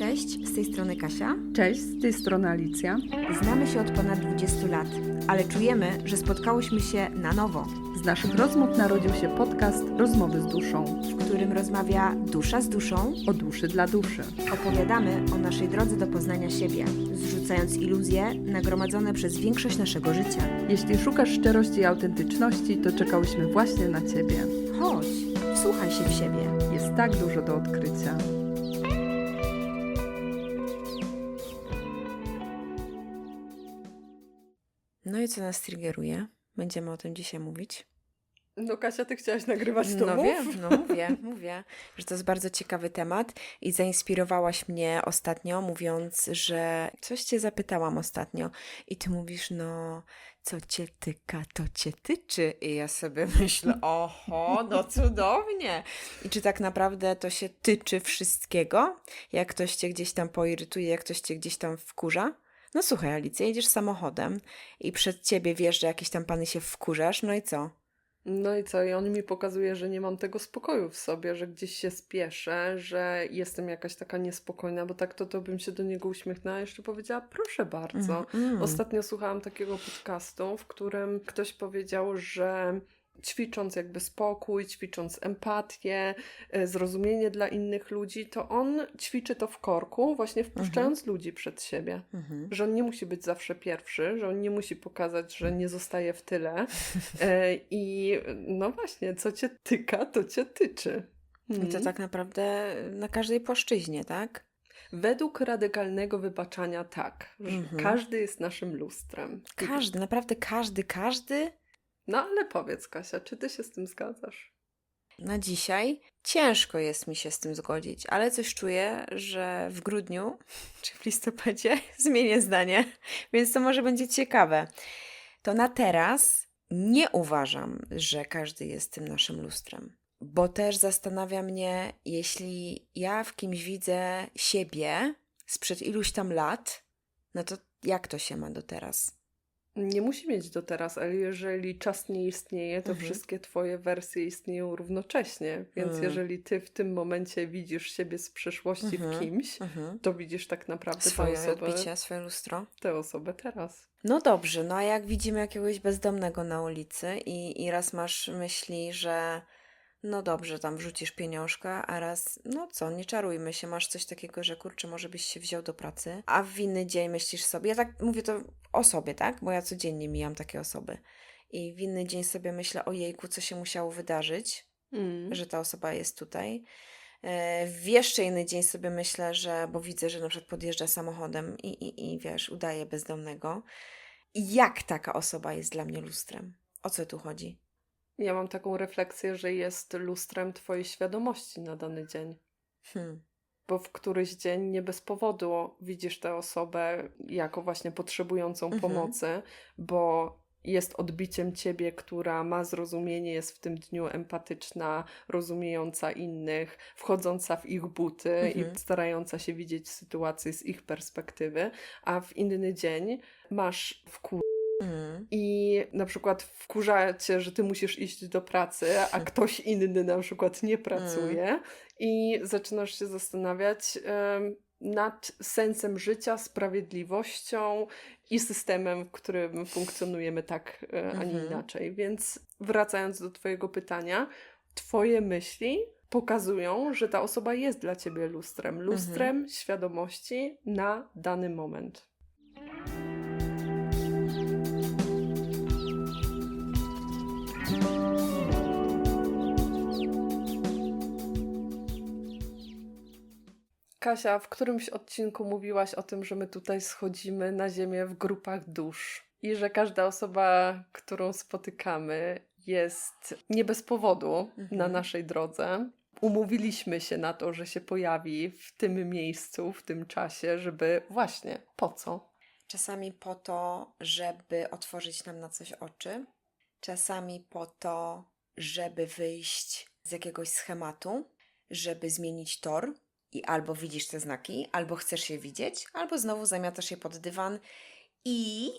Cześć, z tej strony Kasia. Cześć, z tej strony Alicja. Znamy się od ponad 20 lat, ale czujemy, że spotkałyśmy się na nowo, Z naszych rozmów narodził się podcast Rozmowy z duszą. w którym rozmawia dusza z duszą. O duszy dla duszy. Opowiadamy o naszej drodze do poznania siebie, zrzucając iluzje nagromadzone przez większość naszego życia. Jeśli szukasz szczerości i autentyczności, to czekałyśmy właśnie na Ciebie. Chodź, wsłuchaj się w siebie. Jest tak dużo do odkrycia. No i co nas triggeruje? Będziemy o tym dzisiaj mówić. No Kasia, Ty chciałaś nagrywać No wiem, no mówię, mówię, że to jest bardzo ciekawy temat i zainspirowałaś mnie ostatnio, mówiąc, że coś cię zapytałam ostatnio i ty mówisz, no co cię tyka, to cię tyczy. I ja sobie myślę, oho, no cudownie. I czy tak naprawdę to się tyczy wszystkiego? Jak ktoś cię gdzieś tam poirytuje, jak ktoś cię gdzieś tam wkurza? No słuchaj, Alicja, jedziesz samochodem i przed ciebie że jakiś tam pany się wkurzasz, no i co? No i co? I on mi pokazuje, że nie mam tego spokoju w sobie, że gdzieś się spieszę, że jestem jakaś taka niespokojna, bo tak to, to bym się do niego uśmiechnęła i jeszcze powiedziała, proszę bardzo. Mm. Ostatnio słuchałam takiego podcastu, w którym ktoś powiedział, że ćwicząc jakby spokój, ćwicząc empatię, e, zrozumienie dla innych ludzi, to on ćwiczy to w korku, właśnie wpuszczając ludzi przed siebie. Mhm. Że on nie musi być zawsze pierwszy, że on nie musi pokazać, że nie zostaje w tyle. E, I no właśnie, co cię tyka, to cię tyczy. I to Mhm. tak naprawdę na każdej płaszczyźnie, tak? Według radykalnego wybaczania tak, Mhm. każdy jest naszym lustrem. Każdy, naprawdę każdy, każdy No ale powiedz Kasia, czy ty się z tym zgadzasz? na dzisiaj ciężko jest mi się z tym zgodzić, ale coś czuję, że w grudniu czy w listopadzie zmienię zdanie, więc to może będzie ciekawe. To na teraz nie uważam, że każdy jest tym naszym lustrem. Bo też zastanawia mnie, jeśli ja w kimś widzę siebie sprzed iluś tam lat, no to jak to się ma do teraz? Nie musi mieć do teraz, ale jeżeli czas nie istnieje, to Mhm. wszystkie twoje wersje istnieją równocześnie. Więc Mm. jeżeli ty w tym momencie widzisz siebie z przeszłości Mhm. w kimś, Mhm. to widzisz tak naprawdę Swoje tę osobę, odbicie, swoje lustro. tę osobę teraz. No dobrze, no a jak widzimy jakiegoś bezdomnego na ulicy i, i raz masz myśli, że no dobrze, tam wrzucisz pieniążka, a raz, no co, nie czarujmy się, masz coś takiego, że kurczę, może byś się wziął do pracy, a w inny dzień myślisz sobie, ja tak mówię to o sobie, tak? Bo ja codziennie mijam takie osoby. I w inny dzień sobie myślę, ojejku, co się musiało wydarzyć, Mm. że ta osoba jest tutaj. E, W jeszcze inny dzień sobie myślę, że, bo widzę, że na przykład podjeżdża samochodem i, i, i wiesz, udaje bezdomnego. I Jak taka osoba jest dla mnie lustrem? O co tu chodzi? Ja mam taką refleksję, że jest lustrem twojej świadomości na dany dzień. Hmm. Bo w któryś dzień nie bez powodu widzisz tę osobę jako właśnie potrzebującą Mhm. pomocy, bo jest odbiciem ciebie, która ma zrozumienie, jest w tym dniu empatyczna, rozumiejąca innych, wchodząca w ich buty Mhm. i starająca się widzieć sytuację z ich perspektywy, a w inny dzień masz w Hmm. i na przykład wkurza cię, że ty musisz iść do pracy, a ktoś inny na przykład nie pracuje i zaczynasz się zastanawiać nad sensem życia, sprawiedliwością i systemem, w którym funkcjonujemy tak, e, a nie Mhm. inaczej. Więc wracając do twojego pytania, twoje myśli pokazują, że ta osoba jest dla ciebie lustrem. Lustrem świadomości na dany moment. Kasia, w którymś odcinku mówiłaś o tym, że my tutaj schodzimy na ziemię w grupach dusz i że każda osoba, którą spotykamy, jest nie bez powodu Mhm. na naszej drodze. Umówiliśmy się na to, że się pojawi w tym miejscu, w tym czasie, żeby właśnie po co? Czasami po to, żeby otworzyć nam na coś oczy, czasami po to, żeby wyjść z jakiegoś schematu, żeby zmienić tor i albo widzisz te znaki, albo chcesz je widzieć, albo znowu zamiatasz je pod dywan i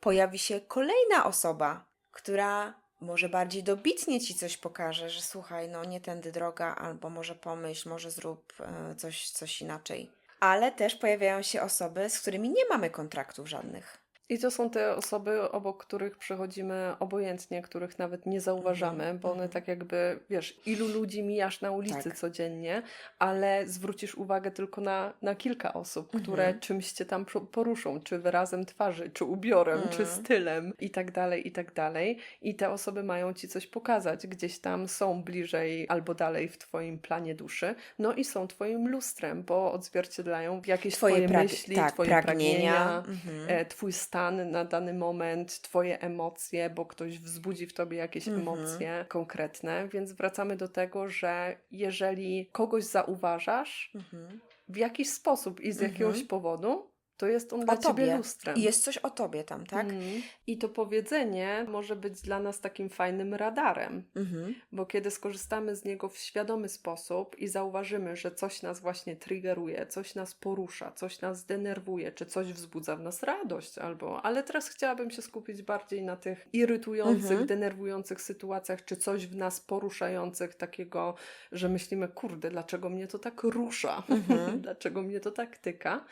pojawi się kolejna osoba, która może bardziej dobitnie ci coś pokaże, że słuchaj, no nie tędy droga, albo może pomyśl, może zrób e, coś, coś inaczej. ale też pojawiają się osoby, z którymi nie mamy kontraktów żadnych. I to są te osoby, obok których przechodzimy obojętnie, których nawet nie zauważamy, Mhm, bo one mhm. tak jakby, wiesz, ilu ludzi mijasz na ulicy Tak. codziennie, ale zwrócisz uwagę tylko na, na kilka osób, które Mhm. czymś cię tam poruszą, czy wyrazem twarzy, czy ubiorem, czy Mhm. stylem i tak dalej, i tak dalej. I te osoby mają ci coś pokazać, gdzieś tam są bliżej albo dalej w twoim planie duszy, no i są twoim lustrem, bo odzwierciedlają jakieś Twoje twoje, myśli, tak, twoje pragnienia. pragnienia, Mhm. e, twój stan na dany moment, twoje emocje, bo ktoś wzbudzi w tobie jakieś Mhm. emocje konkretne, więc wracamy do tego, że jeżeli kogoś zauważasz Mhm. w jakiś sposób i z Mhm. jakiegoś powodu, to jest on dla O ciebie lustrem. I jest coś o tobie tam, tak? Mhm. I to powiedzenie może być dla nas takim fajnym radarem, Mhm. bo kiedy skorzystamy z niego w świadomy sposób i zauważymy, że coś nas właśnie triggeruje, coś nas porusza, coś nas denerwuje, czy coś wzbudza w nas radość, albo. Ale teraz chciałabym się skupić bardziej na tych irytujących, Mhm. denerwujących sytuacjach, czy coś w nas poruszających, takiego, że myślimy, kurde, dlaczego mnie to tak rusza, Mhm. dlaczego mnie to tak tyka.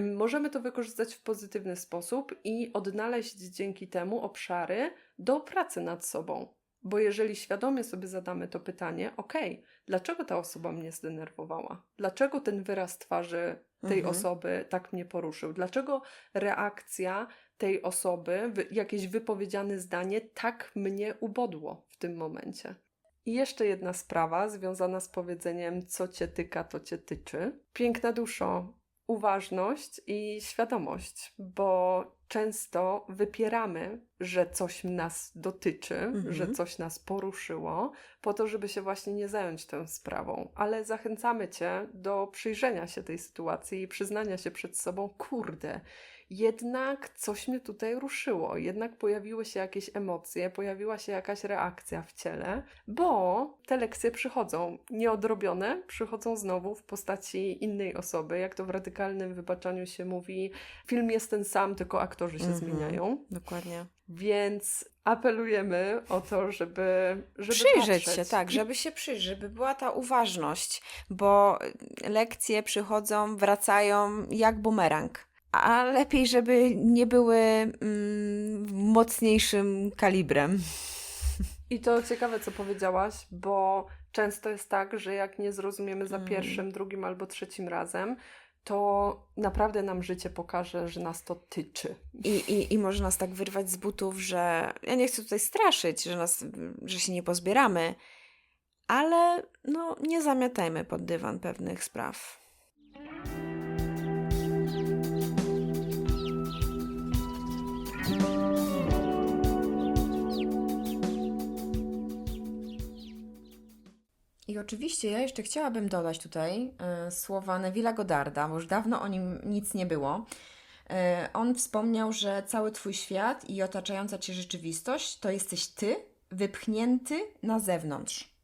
Możemy to wykorzystać w pozytywny sposób i odnaleźć dzięki temu obszary do pracy nad sobą. Bo jeżeli świadomie sobie zadamy to pytanie, okej, dlaczego ta osoba mnie zdenerwowała? Dlaczego ten wyraz twarzy tej Mhm. osoby tak mnie poruszył? Dlaczego reakcja tej osoby, jakieś wypowiedziane zdanie tak mnie ubodło w tym momencie? I jeszcze jedna sprawa związana z powiedzeniem, co cię tyka, to cię tyczy. Piękna duszo, uważność i świadomość, bo często wypieramy, że coś nas dotyczy, Mhm. że coś nas poruszyło, po to, żeby się właśnie nie zająć tą sprawą. Ale zachęcamy Cię do przyjrzenia się tej sytuacji i przyznania się przed sobą, kurde, jednak coś mnie tutaj ruszyło, jednak pojawiły się jakieś emocje, pojawiła się jakaś reakcja w ciele, bo te lekcje przychodzą nieodrobione, przychodzą znowu w postaci innej osoby, jak to w radykalnym wybaczaniu się mówi, film jest ten sam, tylko aktorzy się Mhm. zmieniają. Dokładnie. Więc apelujemy o to, żeby, żeby przyjrzeć patrzeć. się, tak, żeby się przyjrzeć, żeby była ta uważność, bo lekcje przychodzą, wracają jak bumerang. A lepiej, żeby nie były mm, mocniejszym kalibrem. I to ciekawe, co powiedziałaś, bo często jest tak, że jak nie zrozumiemy za Mm. pierwszym, drugim albo trzecim razem, to naprawdę nam życie pokaże, że nas to tyczy. I, i, I może nas tak wyrwać z butów, że ja nie chcę tutaj straszyć, że, nas, że się nie pozbieramy, ale no, nie zamiatajmy pod dywan pewnych spraw. I oczywiście ja jeszcze chciałabym dodać tutaj e, słowa Neville'a Godarda, bo już dawno o nim nic nie było. E, on wspomniał, że cały Twój świat i otaczająca Cię rzeczywistość to jesteś Ty, wypchnięty na zewnątrz.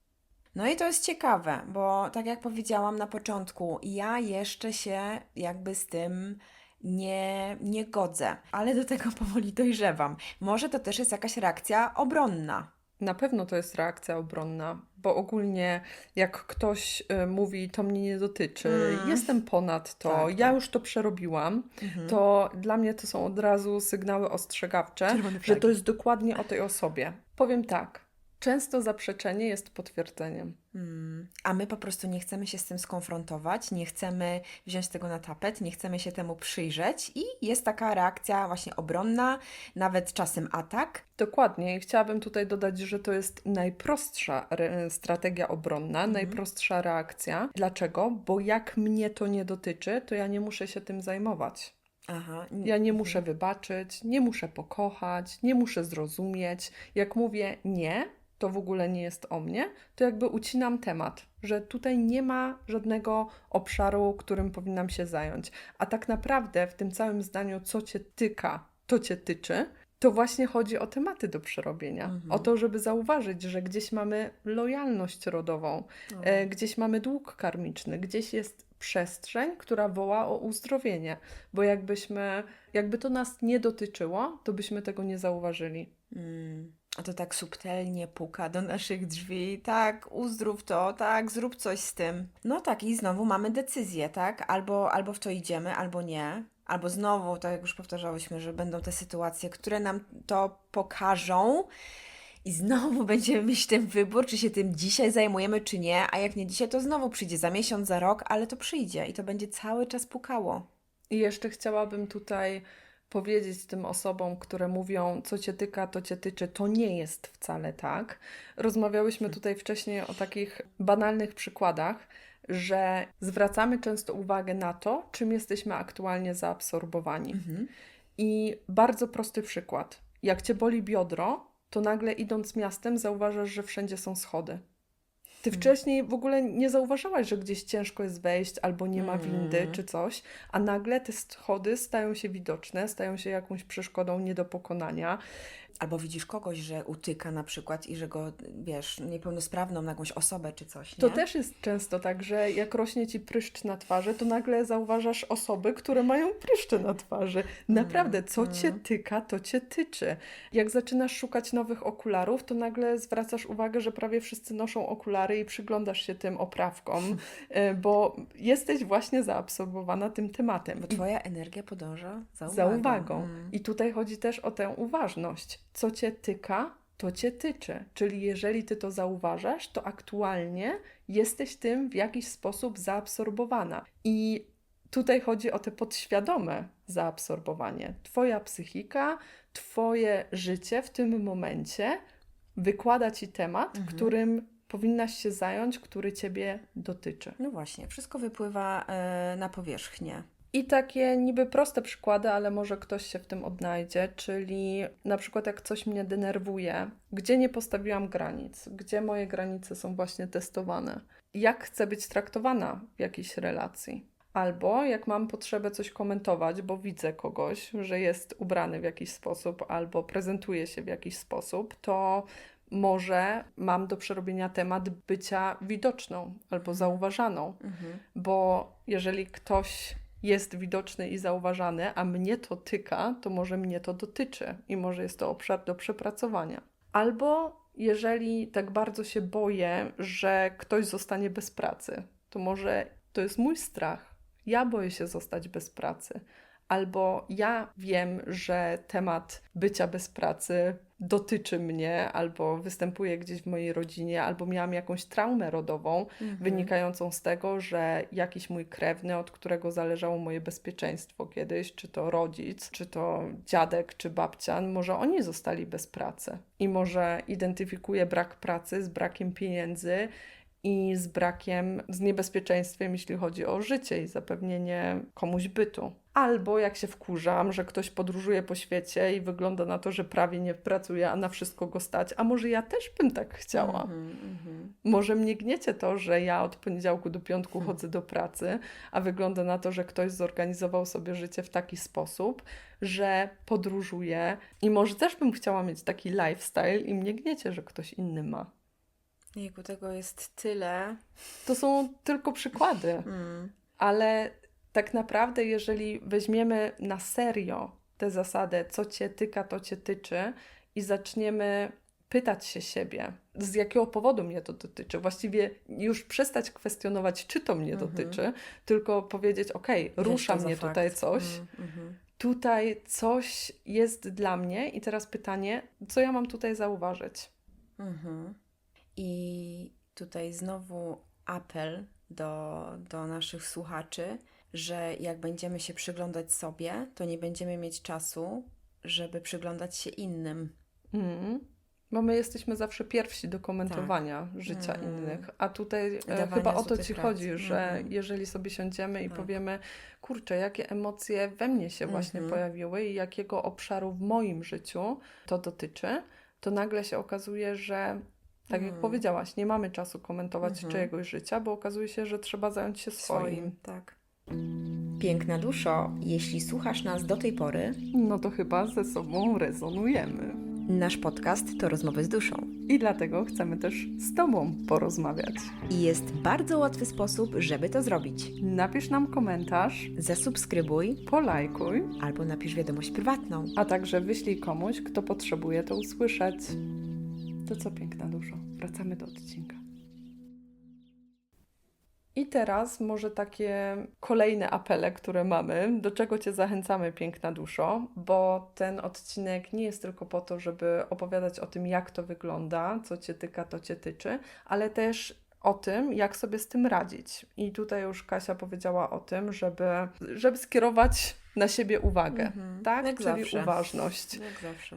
No i to jest ciekawe, bo tak jak powiedziałam na początku, ja jeszcze się jakby z tym nie, nie godzę, ale do tego powoli dojrzewam. Może to też jest jakaś reakcja obronna. Na pewno to jest reakcja obronna, bo ogólnie jak ktoś y, mówi, to mnie nie dotyczy, Mm. jestem ponad to, Tak, ja tak. już to przerobiłam, Mhm. to dla mnie to są od razu sygnały ostrzegawcze, że to jest dokładnie o tej osobie. Powiem tak, często zaprzeczenie jest potwierdzeniem. Mm, A my po prostu nie chcemy się z tym skonfrontować, nie chcemy wziąć tego na tapet, nie chcemy się temu przyjrzeć i jest taka reakcja właśnie obronna, nawet czasem atak. Dokładnie. I chciałabym tutaj dodać, że to jest najprostsza strategia obronna, najprostsza reakcja. Dlaczego? Bo jak mnie to nie dotyczy, to ja nie muszę się tym zajmować. Aha. Ja nie muszę wybaczyć, nie muszę pokochać, nie muszę zrozumieć. Jak mówię nie, to w ogóle nie jest o mnie, to jakby ucinam temat, że tutaj nie ma żadnego obszaru, którym powinnam się zająć. A tak naprawdę w tym całym zdaniu, co cię tyka, to cię tyczy, to właśnie chodzi o tematy do przerobienia. Mhm. O to, żeby zauważyć, że gdzieś mamy lojalność rodową, e, gdzieś mamy dług karmiczny, gdzieś jest przestrzeń, która woła o uzdrowienie, bo jakbyśmy, jakby to nas nie dotyczyło, to byśmy tego nie zauważyli. Mm. A to tak subtelnie puka do naszych drzwi. Tak, uzdrów to, tak, zrób coś z tym. No tak, i znowu mamy decyzję, tak? Albo, albo w to idziemy, albo nie. Albo znowu, tak jak już powtarzałyśmy, że będą te sytuacje, które nam to pokażą. I znowu będziemy mieć ten wybór, czy się tym dzisiaj zajmujemy, czy nie. A jak nie dzisiaj, to znowu przyjdzie za miesiąc, za rok, ale to przyjdzie i to będzie cały czas pukało. I jeszcze chciałabym tutaj powiedzieć tym osobom, które mówią, co cię tyka, to cię tyczy, to nie jest wcale tak. Rozmawiałyśmy tutaj wcześniej o takich banalnych przykładach, że zwracamy często uwagę na to, czym jesteśmy aktualnie zaabsorbowani. I bardzo prosty przykład. Jak cię boli biodro, to nagle idąc miastem zauważasz, że wszędzie są schody. Ty wcześniej w ogóle nie zauważałaś, że gdzieś ciężko jest wejść albo nie ma windy czy coś, a nagle te schody stają się widoczne, stają się jakąś przeszkodą nie do pokonania. Albo widzisz kogoś, że utyka na przykład i że go, wiesz, niepełnosprawną na jakąś osobę czy coś, nie? To też jest często tak, że jak rośnie ci pryszcz na twarzy, to nagle zauważasz osoby, które mają pryszcze na twarzy. Naprawdę, co cię tyka, to cię tyczy. Jak zaczynasz szukać nowych okularów, to nagle zwracasz uwagę, że prawie wszyscy noszą okulary i przyglądasz się tym oprawkom, e, bo jesteś właśnie zaabsorbowana tym tematem. Bo twoja energia podąża za uwagą. za uwagą. Mm. I tutaj chodzi też o tę uważność. Co cię tyka, to cię tyczy. Czyli jeżeli ty to zauważasz, to aktualnie jesteś tym w jakiś sposób zaabsorbowana. I tutaj chodzi o te podświadome zaabsorbowanie. Twoja psychika, twoje życie w tym momencie wykłada ci temat, Mhm. którym powinnaś się zająć, który ciebie dotyczy. No właśnie, wszystko wypływa e, na powierzchnię. I takie niby proste przykłady, ale może ktoś się w tym odnajdzie, czyli na przykład jak coś mnie denerwuje, gdzie nie postawiłam granic, gdzie moje granice są właśnie testowane, jak chcę być traktowana w jakiejś relacji. Albo jak mam potrzebę coś komentować, bo widzę kogoś, że jest ubrany w jakiś sposób albo prezentuje się w jakiś sposób, to może mam do przerobienia temat bycia widoczną albo zauważaną Mhm. bo jeżeli ktoś jest widoczny i zauważany, a mnie to tyka, to może mnie to dotyczy i może jest to obszar do przepracowania. Albo jeżeli tak bardzo się boję, że ktoś zostanie bez pracy, to może to jest mój strach. Ja boję się zostać bez pracy. Albo ja wiem, że temat bycia bez pracy dotyczy mnie, albo występuje gdzieś w mojej rodzinie, albo miałam jakąś traumę rodową, wynikającą z tego, że jakiś mój krewny, od którego zależało moje bezpieczeństwo kiedyś, czy to rodzic, czy to dziadek, czy babcia, może oni zostali bez pracy. I może identyfikuję brak pracy z brakiem pieniędzy i z brakiem, z niebezpieczeństwem, jeśli chodzi o życie i zapewnienie komuś bytu. Albo jak się wkurzam, że ktoś podróżuje po świecie i wygląda na to, że prawie nie pracuje, a na wszystko go stać, a może ja też bym tak chciała. Mhm, mhm. Może mnie gniecie to, że ja od poniedziałku do piątku chodzę do pracy, a wygląda na to, że ktoś zorganizował sobie życie w taki sposób, że podróżuje i może też bym chciała mieć taki lifestyle i mnie gniecie, że ktoś inny ma. Jejku, tego jest tyle. To są tylko przykłady, Mm. ale tak naprawdę, jeżeli weźmiemy na serio tę zasadę, co cię tyka, to cię tyczy, i zaczniemy pytać się siebie, z jakiego powodu mnie to dotyczy, właściwie już przestać kwestionować, czy to mnie Mhm. dotyczy, tylko powiedzieć: OK, rusza mnie fakt. tutaj coś, Mm, mhm. tutaj coś jest dla mnie, i teraz pytanie, co ja mam tutaj zauważyć? Mhm. I tutaj znowu apel do, do naszych słuchaczy, że jak będziemy się przyglądać sobie, to nie będziemy mieć czasu, żeby przyglądać się innym. Mm. Bo my jesteśmy zawsze pierwsi do komentowania życia Mhm. innych, a tutaj e, Dawania chyba o to ci chodzi, że Mhm. jeżeli sobie siądziemy i Tak. powiemy, kurczę, jakie emocje we mnie się właśnie Mhm. pojawiły i jakiego obszaru w moim życiu to dotyczy, to nagle się okazuje, że tak jak Mhm. powiedziałaś, nie mamy czasu komentować Mhm. czyjegoś życia, bo okazuje się, że trzeba zająć się swoim. tak. Piękna duszo, jeśli słuchasz nas do tej pory, No to chyba ze sobą rezonujemy. nasz podcast to rozmowy z duszą. I dlatego chcemy też z Tobą porozmawiać. I jest bardzo łatwy sposób, żeby to zrobić. Napisz nam komentarz, Zasubskrybuj polajkuj, albo napisz wiadomość prywatną. a także wyślij komuś, kto potrzebuje to usłyszeć. To co, piękna duszo, wracamy do odcinka. I teraz może takie kolejne apele, które mamy, do czego Cię zachęcamy, piękna duszo, bo ten odcinek nie jest tylko po to, żeby opowiadać o tym, jak to wygląda, co Cię tyka, to Cię tyczy, ale też o tym, jak sobie z tym radzić. I tutaj już Kasia powiedziała o tym, żeby, żeby skierować na siebie uwagę, Mhm. tak? Jak Czyli zawsze. uważność. Jak zawsze.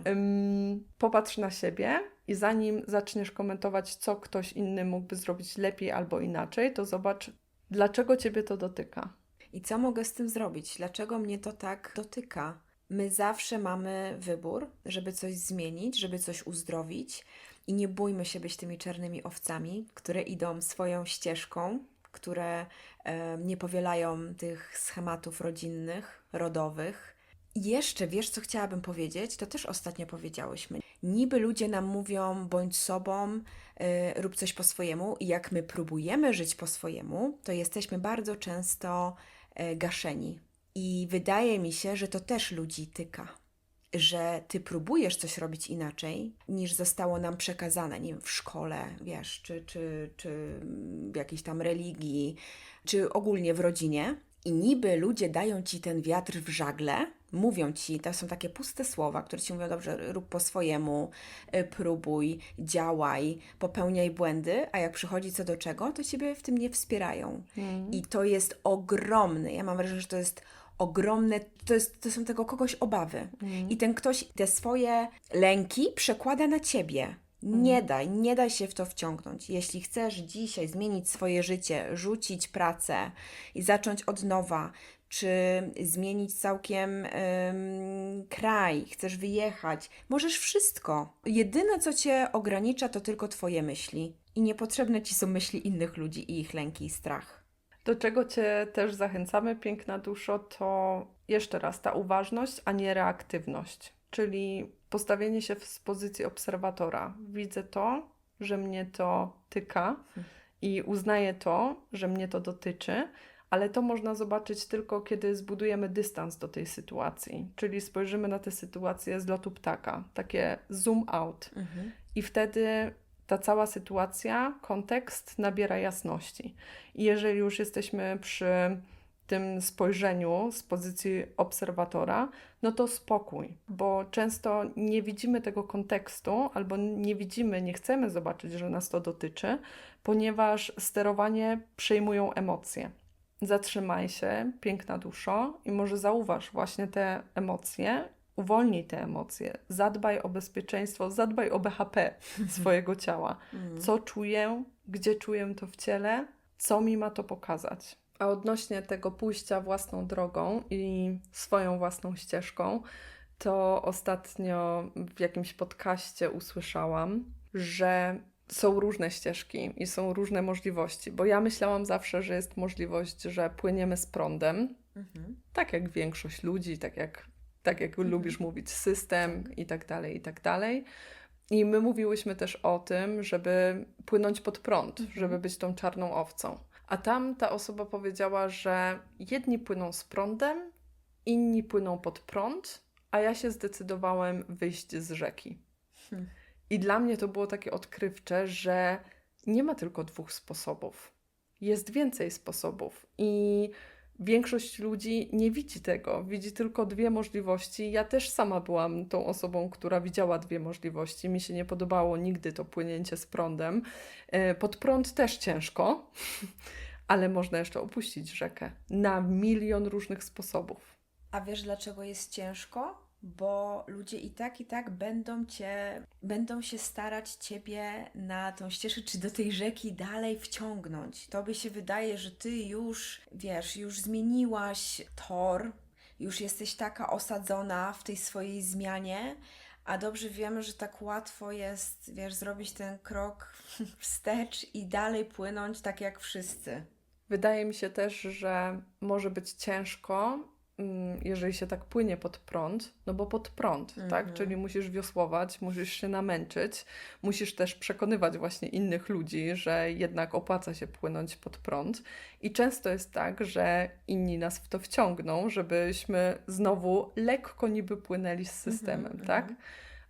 Popatrz na siebie i zanim zaczniesz komentować, co ktoś inny mógłby zrobić lepiej albo inaczej, to zobacz, dlaczego ciebie to dotyka. I co mogę z tym zrobić? Dlaczego mnie to tak dotyka? My zawsze mamy wybór, żeby coś zmienić, żeby coś uzdrowić i nie bójmy się być tymi czarnymi owcami, które idą swoją ścieżką, które e, nie powielają tych schematów rodzinnych, rodowych. I jeszcze wiesz, co chciałabym powiedzieć? To też ostatnio powiedziałyśmy. Niby ludzie nam mówią, bądź sobą, y, rób coś po swojemu, i jak my próbujemy żyć po swojemu, to jesteśmy bardzo często y, gaszeni. I wydaje mi się, że to też ludzi tyka. Że ty próbujesz coś robić inaczej, niż zostało nam przekazane, nie wiem, w szkole, wiesz, czy, czy, czy w jakiejś tam religii, czy ogólnie w rodzinie. I niby ludzie dają ci ten wiatr w żagle, mówią ci, to są takie puste słowa, które ci mówią, dobrze, rób po swojemu, y, próbuj, działaj, popełniaj błędy, a jak przychodzi co do czego, to ciebie w tym nie wspierają. I to jest ogromny, ja mam wrażenie, że to jest ogromne, to, jest, to są tego kogoś obawy. I ten ktoś te swoje lęki przekłada na ciebie. Nie daj, nie daj się w to wciągnąć. Jeśli chcesz dzisiaj zmienić swoje życie, rzucić pracę i zacząć od nowa, czy zmienić całkiem ym, kraj, chcesz wyjechać, możesz wszystko. Jedyne, co cię ogranicza, to tylko twoje myśli. I niepotrzebne ci są myśli innych ludzi i ich lęki i strach. Do czego cię też zachęcamy, piękna duszo, to jeszcze raz ta uważność, a nie reaktywność. Czyli postawienie się z pozycji obserwatora. Widzę to, że mnie to tyka i uznaję to, że mnie to dotyczy, ale to można zobaczyć tylko, kiedy zbudujemy dystans do tej sytuacji. Czyli spojrzymy na tę sytuację z lotu ptaka, takie zoom out. I wtedy ta cała sytuacja, kontekst nabiera jasności. I jeżeli już jesteśmy przy tym spojrzeniu z pozycji obserwatora, no to spokój, bo często nie widzimy tego kontekstu albo nie widzimy, nie chcemy zobaczyć, że nas to dotyczy, ponieważ sterowanie przejmują emocje. Zatrzymaj się, piękna duszo, i może zauważ właśnie te emocje, uwolnij te emocje, zadbaj o bezpieczeństwo, zadbaj o BHP swojego ciała. Co czuję, gdzie czuję to w ciele, co mi ma to pokazać. A odnośnie tego pójścia własną drogą i swoją własną ścieżką, to ostatnio w jakimś podcaście usłyszałam, że są różne ścieżki i są różne możliwości, bo ja myślałam zawsze, że jest możliwość, że płyniemy z prądem, tak jak większość ludzi, tak jak, tak jak lubisz mówić, system i tak dalej, i tak dalej. I my mówiłyśmy też o tym, żeby płynąć pod prąd, żeby być tą czarną owcą. A tam ta osoba powiedziała, że jedni płyną z prądem, inni płyną pod prąd, a ja się zdecydowałem wyjść z rzeki. Hmm. I dla mnie to było takie odkrywcze, że nie ma tylko dwóch sposobów. Jest więcej sposobów. I większość ludzi nie widzi tego, widzi tylko dwie możliwości. Ja też sama byłam tą osobą, która widziała dwie możliwości. Mi się nie podobało nigdy to płynięcie z prądem. E, Pod prąd też ciężko, ale można jeszcze opuścić rzekę na milion różnych sposobów. A wiesz, dlaczego jest ciężko? Bo ludzie i tak, i tak będą cię, będą się starać ciebie na tą ścieżkę, czy do tej rzeki dalej wciągnąć. Tobie się wydaje, że ty już, wiesz, już zmieniłaś tor, już jesteś taka osadzona w tej swojej zmianie, a dobrze wiemy, że tak łatwo jest, wiesz, zrobić ten krok wstecz i dalej płynąć tak jak wszyscy. Wydaje mi się też, że może być ciężko, jeżeli się tak płynie pod prąd, no bo pod prąd, tak? Czyli musisz wiosłować, musisz się namęczyć, musisz też przekonywać właśnie innych ludzi, że jednak opłaca się płynąć pod prąd. I często jest tak, że inni nas w to wciągną, żebyśmy znowu lekko niby płynęli z systemem, tak?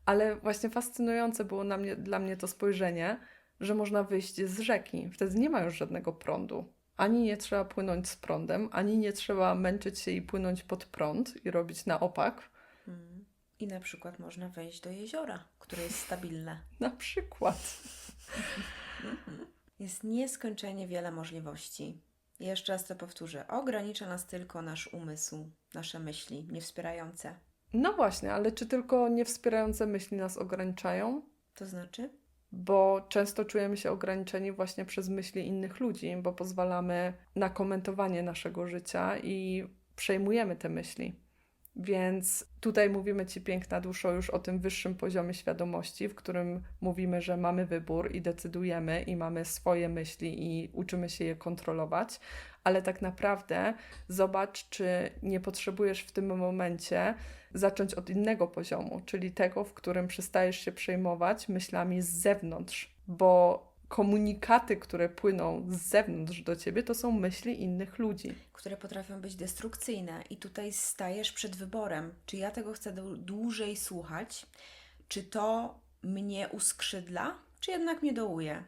Ale właśnie fascynujące było mnie, dla mnie to spojrzenie, że można wyjść z rzeki. Wtedy nie ma już żadnego prądu. Ani nie trzeba płynąć z prądem, ani nie trzeba męczyć się i płynąć pod prąd i robić na opak. Mm. I na przykład można wejść do jeziora, które jest stabilne. Na przykład. Jest nieskończenie wiele możliwości. I Jeszcze raz to powtórzę. Ogranicza nas tylko nasz umysł, nasze myśli niewspierające. No właśnie, ale czy tylko niewspierające myśli nas ograniczają? To znaczy? Bo często czujemy się ograniczeni właśnie przez myśli innych ludzi, bo pozwalamy na komentowanie naszego życia i przejmujemy te myśli. Więc tutaj mówimy Ci, piękna duszo, już o tym wyższym poziomie świadomości, w którym mówimy, że mamy wybór i decydujemy i mamy swoje myśli i uczymy się je kontrolować, ale tak naprawdę zobacz, czy nie potrzebujesz w tym momencie zacząć od innego poziomu, czyli tego, w którym przestajesz się przejmować myślami z zewnątrz, bo komunikaty, które płyną z zewnątrz do ciebie, to są myśli innych ludzi. które potrafią być destrukcyjne. I tutaj stajesz przed wyborem, czy ja tego chcę dłu- dłużej słuchać, czy to mnie uskrzydla, czy jednak mnie dołuje.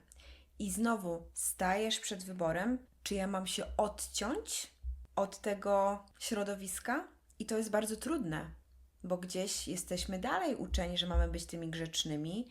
I znowu stajesz przed wyborem, czy ja mam się odciąć od tego środowiska. I to jest bardzo trudne, bo gdzieś jesteśmy dalej uczeni, że mamy być tymi grzecznymi,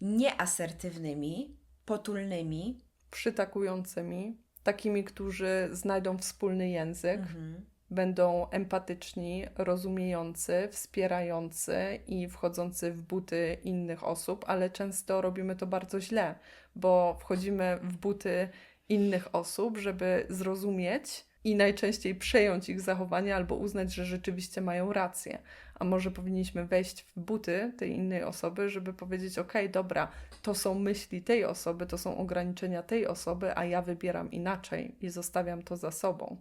nieasertywnymi, potulnymi. Przytakującymi, takimi, którzy znajdą wspólny język, Mhm. będą empatyczni, rozumiejący, wspierający i wchodzący w buty innych osób, ale często robimy to bardzo źle, bo wchodzimy w buty innych osób, żeby zrozumieć i najczęściej przejąć ich zachowanie albo uznać, że rzeczywiście mają rację. A może powinniśmy wejść w buty tej innej osoby, żeby powiedzieć: OK, dobra, to są myśli tej osoby, to są ograniczenia tej osoby, a ja wybieram inaczej i zostawiam to za sobą.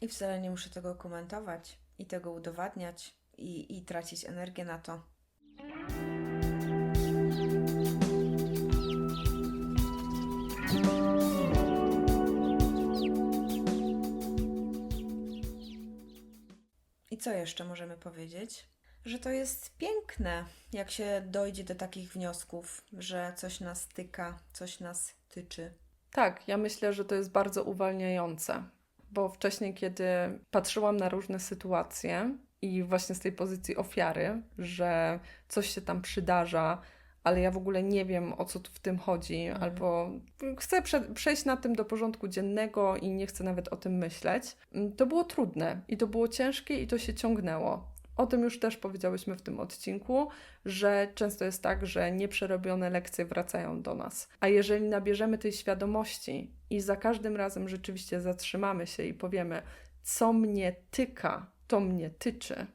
I wcale nie muszę tego komentować i tego udowadniać i, i tracić energię na to. I co jeszcze możemy powiedzieć? Że to jest piękne, jak się dojdzie do takich wniosków, że coś nas tyka, coś nas tyczy. Tak, ja myślę, że to jest bardzo uwalniające, bo wcześniej, kiedy patrzyłam na różne sytuacje i właśnie z tej pozycji ofiary, że coś się tam przydarza, ale ja w ogóle nie wiem, o co tu w tym chodzi, Mhm. albo chcę prze przejść na tym do porządku dziennego i nie chcę nawet o tym myśleć, to było trudne i to było ciężkie i to się ciągnęło. O tym już też powiedziałyśmy w tym odcinku, że często jest tak, że nieprzerobione lekcje wracają do nas. A jeżeli nabierzemy tej świadomości i za każdym razem rzeczywiście zatrzymamy się i powiemy, co mnie tyka, to mnie tyczy,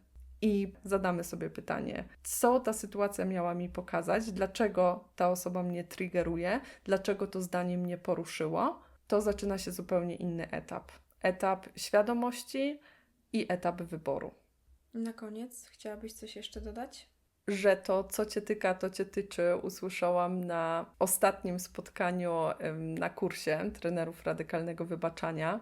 i zadamy sobie pytanie, co ta sytuacja miała mi pokazać, dlaczego ta osoba mnie triggeruje, dlaczego to zdanie mnie poruszyło, to zaczyna się zupełnie inny etap. Etap świadomości i etap wyboru. Na koniec chciałabyś coś jeszcze dodać? że to, co cię tyka, to cię tyczy, usłyszałam na ostatnim spotkaniu na kursie trenerów radykalnego wybaczania.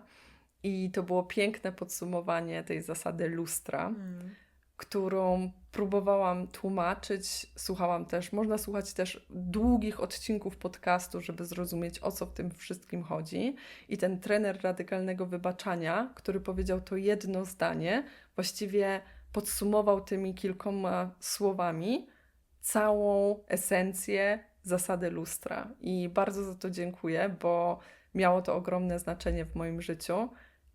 I to było piękne podsumowanie tej zasady lustra, Mm. którą próbowałam tłumaczyć. Słuchałam też, można słuchać też długich odcinków podcastu, żeby zrozumieć, o co w tym wszystkim chodzi. I ten trener radykalnego wybaczania, który powiedział to jedno zdanie, właściwie podsumował tymi kilkoma słowami całą esencję zasady lustra. I bardzo za to dziękuję, bo miało to ogromne znaczenie w moim życiu.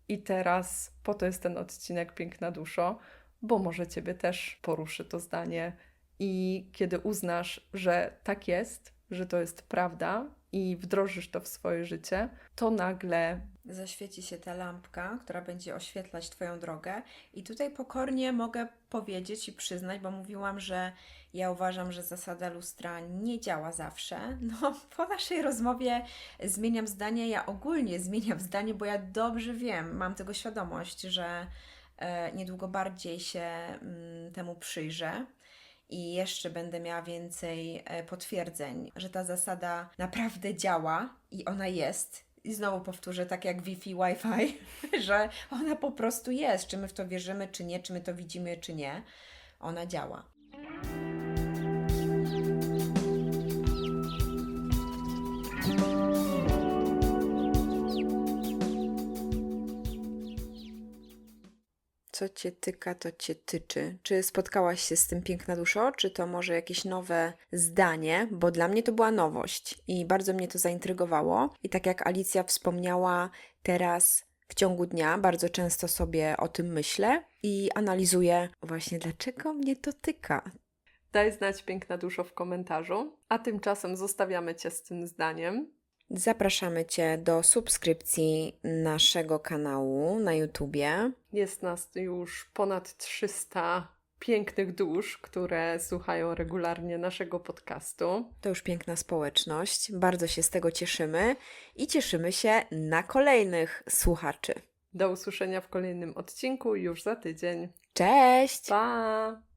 I teraz po to jest ten odcinek Piękna Duszo, bo może Ciebie też poruszy to zdanie. I kiedy uznasz, że tak jest, że to jest prawda i wdrożysz to w swoje życie, to nagle zaświeci się ta lampka, która będzie oświetlać Twoją drogę. I tutaj pokornie mogę powiedzieć i przyznać, bo mówiłam, że ja uważam, że zasada lustra nie działa zawsze. No, po naszej rozmowie zmieniam zdanie. Ja ogólnie zmieniam zdanie, bo ja dobrze wiem, mam tego świadomość, że e, niedługo bardziej się mm, temu przyjrzę. I jeszcze będę miała więcej e, potwierdzeń, że ta zasada naprawdę działa i ona jest. I znowu powtórzę, tak jak Wi-Fi, Wi-Fi, że ona po prostu jest. Czy my w to wierzymy, czy nie, czy my to widzimy, czy nie, ona działa. Co cię tyka, to cię tyczy. Czy spotkałaś się z tym piękna duszo, czy to może jakieś nowe zdanie? Bo dla mnie to była nowość i bardzo mnie to zaintrygowało. I tak jak Alicja wspomniała, teraz w ciągu dnia bardzo często sobie o tym myślę i analizuję właśnie, dlaczego mnie to tyka. Daj znać piękna duszo w komentarzu, a tymczasem zostawiamy Cię z tym zdaniem. Zapraszamy Cię do subskrypcji naszego kanału na YouTubie. Jest nas już ponad 300 pięknych dusz, które słuchają regularnie naszego podcastu. To już piękna społeczność. Bardzo się z tego cieszymy i cieszymy się na kolejnych słuchaczy. Do usłyszenia w kolejnym odcinku już za tydzień. Cześć! Pa!